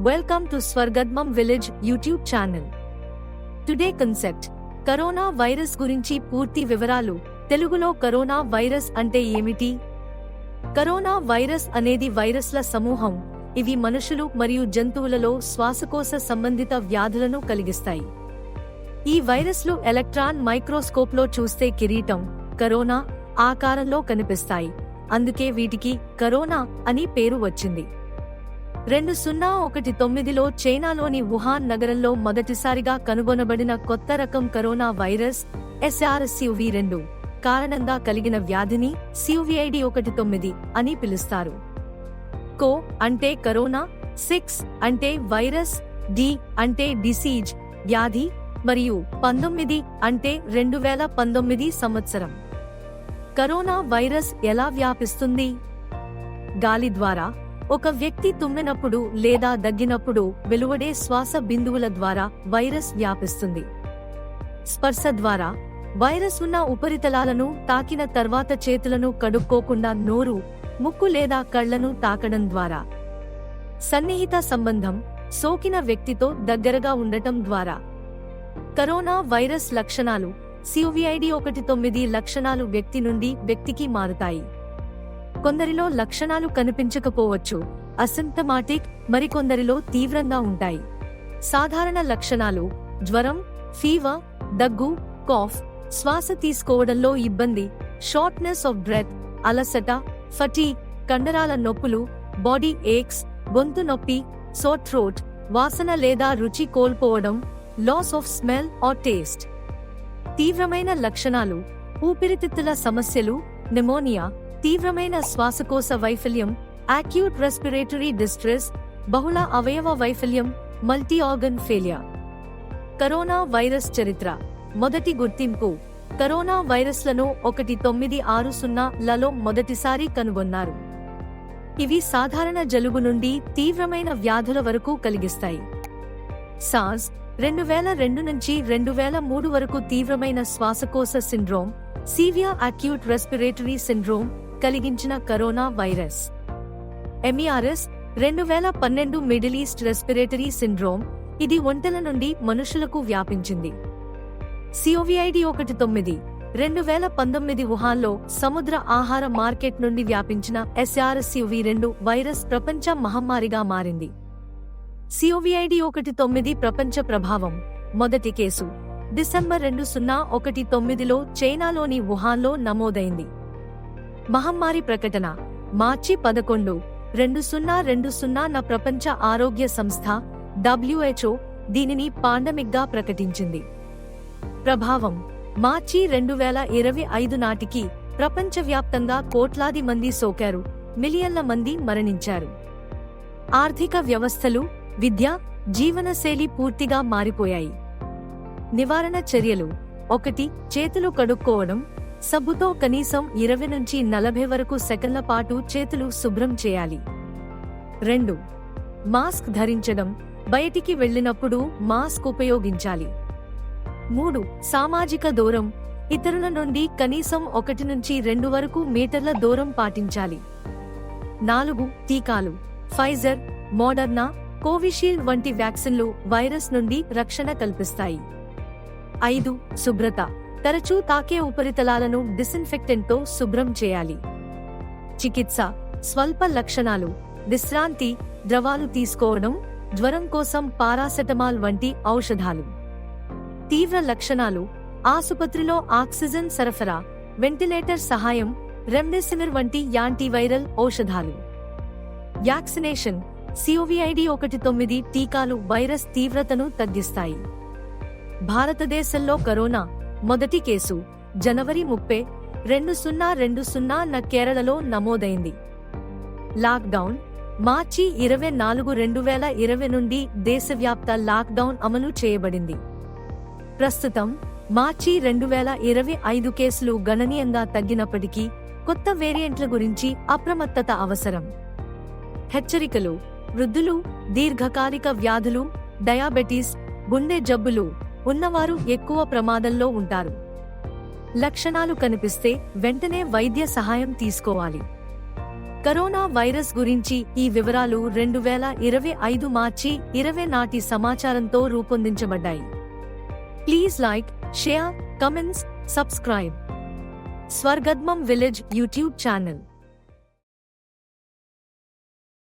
Welcome to Swargadmam Village YouTube channel. Today concept corona virus గురించి పూర్తి వివరాలు తెలుగులో కరోనా వైరస్ అంటే ఏమిటి? కరోనా వైరస్ అనేది వైరస్ల సమూహం ఇవి మనుషులు మరియు జంతువులలో శ్వాసకోశ సంబంధిత వ్యాధులను కలిగిస్తాయి. ఈ వైరస్లు ఎలక్ట్రాన్ మైక్రోస్కోప్లో చూస్తే కిరీటం కరోనా ఆకారంలో కనిపిస్తాయి. అందుకే వీటికి కరోనా అని పేరు వచ్చింది. రెండు సున్నా ఒకటి తొమ్మిదిలో చైనాలోని వుహాన్ నగరంలో మొదటిసారిగా కనుగొనబడిన కొత్త రకం కరోనా వైరస్ ఎస్ఆర్ఎస్యువి రెండు. కారణంగా కలిగిన వ్యాధిని సియువిఐడి ఒకటి తొమ్మిది అని పిలుస్తారు. కో అంటే కరోనా సిక్స్ అంటే వైరస్ డి అంటే డిసీజ్ వ్యాధి మరియు పంతొమ్మిది అంటే రెండు వేల పంతొమ్మిది సంవత్సరం. కరోనా వైరస్ ఎలా వ్యాపిస్తుంది? గాలి ద్వారా ఒక వ్యక్తి తుమ్మినప్పుడు లేదా దగ్గినప్పుడు వెలువడే శ్వాస బిందువుల ద్వారా వైరస్ వ్యాపిస్తుంది. స్పర్శ ద్వారా వైరస్ ఉన్న ఉపరితలాలను తాకిన తర్వాత చేతులను కడుక్కోకుండా నోరు ముక్కు లేదా కళ్ళను తాకడం ద్వారా. సన్నిహిత సంబంధం సోకిన వ్యక్తితో దగ్గరగా ఉండటం ద్వారా. కరోనా వైరస్ లక్షణాలు సివిఐడి ఒకటి తొమ్మిది లక్షణాలు వ్యక్తి నుండి వ్యక్తికి మారుతాయి. కొందరిలో లక్షణాలు కనిపించకపోవచ్చు. అసింప్టమాటిక్ మరికొందరిలో తీవ్రంగా ఉంటాయి. సాధారణ లక్షణాలు జ్వరం ఫీవర్ దగ్గు కాఫ్ శ్వాస తీసుకోవడంలో ఇబ్బంది షార్ట్నెస్ ఆఫ్ బ్రెత్ అలసట ఫటీ కండరాల నొప్పులు బాడీ ఏక్స్ గొంతు నొప్పి సోట్ థ్రోట్ వాసన లేదా రుచి కోల్పోవడం loss of smell or taste. తీవ్రమైన లక్షణాలు ఊపిరితిత్తుల సమస్యలు నిమోనియా తీవ్రమైన శ్వాసకోశ వైఫల్యం యాక్యూట్ రెస్పిరేటరీ డిస్ట్రెస్ బహుళ అవయవ వైఫల్యం multi organ failure corona virus చరిత్ర. మొదటి గుర్తింపు. కరోనా వైరస్లను ఒకటి తొమ్మిది ఆరు సున్నాలలో మొదటిసారి కనుగొన్నారు. ఇవి సాధారణ జలుబు నుండి తీవ్రమైన వ్యాధుల వరకు కలిగిస్తాయి. సాస్ రెండు వేల రెండు నుంచి రెండు వేల మూడు వరకు తీవ్రమైన శ్వాసకోశ syndrome severe acute respiratory syndrome కలిగించిన కరోనా వైరస్. ఎంఈఆర్ఎస్ రెండు వేల పన్నెండు మిడిల్ ఈస్ట్ రెస్పిరేటరీ సిండ్రోమ్ ఇది ఒంటెల నుండి మనుషులకు వ్యాపించింది. సిఓవిఐడి ఒకటి తొమ్మిది రెండు వేల పంతొమ్మిది వుహాన్లో సముద్ర ఆహార మార్కెట్ నుండి వ్యాపించిన ఎస్ఆర్ఎస్యువి రెండు వైరస్ ప్రపంచ మహమ్మారిగా మారింది. సిఓవిఐడి ఒకటి తొమ్మిది ప్రపంచ ప్రభావం మొదటి కేసు డిసెంబర్ రెండు సున్నా ఒకటి తొమ్మిదిలో చైనాలోని వుహాన్లో నమోదైంది. మహమ్మారి ప్రకటన మార్చి పదకొండు రెండు సున్నా రెండు సున్నా న ప్రపంచ ఆరోగ్య సంస్థ డబ్ల్యూహెచ్ఓ దీనిని పాండమిక్గా ప్రకటించింది. ప్రభావం మార్చి రెండు వేల ఇరవై ఐదు నాటికి ప్రపంచవ్యాప్తంగా కోట్లాది మంది సోకారు మిలియన్ల మంది మరణించారు. ఆర్థిక వ్యవస్థలు విద్య జీవనశైలి పూర్తిగా మారిపోయాయి. నివారణ చర్యలు ఒకటి చేతులు కడుక్కోవడం సబ్బుతో కనీసం ఇరవై నుంచి నలభై వరకు సెకన్ల పాటు చేతులు శుభ్రం చేయాలి. రెండు. మాస్క్ ధరించడం. బయటికి వెళ్ళినప్పుడు మాస్క్ ఉపయోగించాలి. మూడు. సామాజిక దూరం. ఇతరుల నుండి కనీసం ఒకటి నుంచి రెండు వరకు మీటర్ల దూరం పాటించాలి. నాలుగు. టీకాలు. ఫైజర్ మోడర్నా కోవిషీల్డ్ వంటి వ్యాక్సిన్లు వైరస్ నుండి రక్షణ కల్పిస్తాయి. ఐదు. శుభ్రత. తరచూ తాకే ఉపరితలాలను డిసిన్ఫెక్టెంట్తో శుభ్రం చేయాలి. చికిత్స స్వల్ప లక్షణాలు విశ్రాంతి ద్రవాలు తీసుకోవడం జ్వరం కోసం పారాసెటమాల్ వంటి ఔషధాలు. తీవ్ర లక్షణాలు ఆసుపత్రిలో ఆక్సిజన్ సరఫరా వెంటిలేటర్ సహాయం రెమ్డెసివిర్ వంటి యాంటీవైరల్ ఔషధాలు. వ్యాక్సినేషన్ సిఓవిఐడి ఒకటి తొమ్మిది టీకాలు వైరస్ తీవ్రతను తగ్గిస్తాయి. భారతదేశంలో కరోనా మొదటి కేసు జనవరి ముప్పై రెండు సున్నా రెండు సున్నా కేరళలో నమోదైంది. లాక్డౌన్ మార్చి ఇరవై నాలుగు రెండు వేల ఇరవై నుండి దేశవ్యాప్త లాక్డౌన్ అమలు చేయబడింది. ప్రస్తుతం మార్చి రెండు వేల ఇరవై ఐదు కేసులు గణనీయంగా తగ్గినప్పటికీ కొత్త వేరియంట్ల గురించి అప్రమత్తత అవసరం. హెచ్చరికలు వృద్ధులు దీర్ఘకాలిక వ్యాధులు డయాబెటీస్ గుండె జబ్బులు ఉన్నవారు ఎక్కువ ప్రమాదంలో ఉంటారు. లక్షణాలు కనిపిస్తే వెంటనే వైద్య సహాయం తీసుకోవాలి. కరోనా వైరస్ గురించి ఈ వివరాలు రెండు వేల ఇరవై ఐదు మార్చి ఇరవై నాటి సమాచారంతో రూపొందించబడ్డాయి. Please like share comments subscribe. Swargadmam village YouTube channel.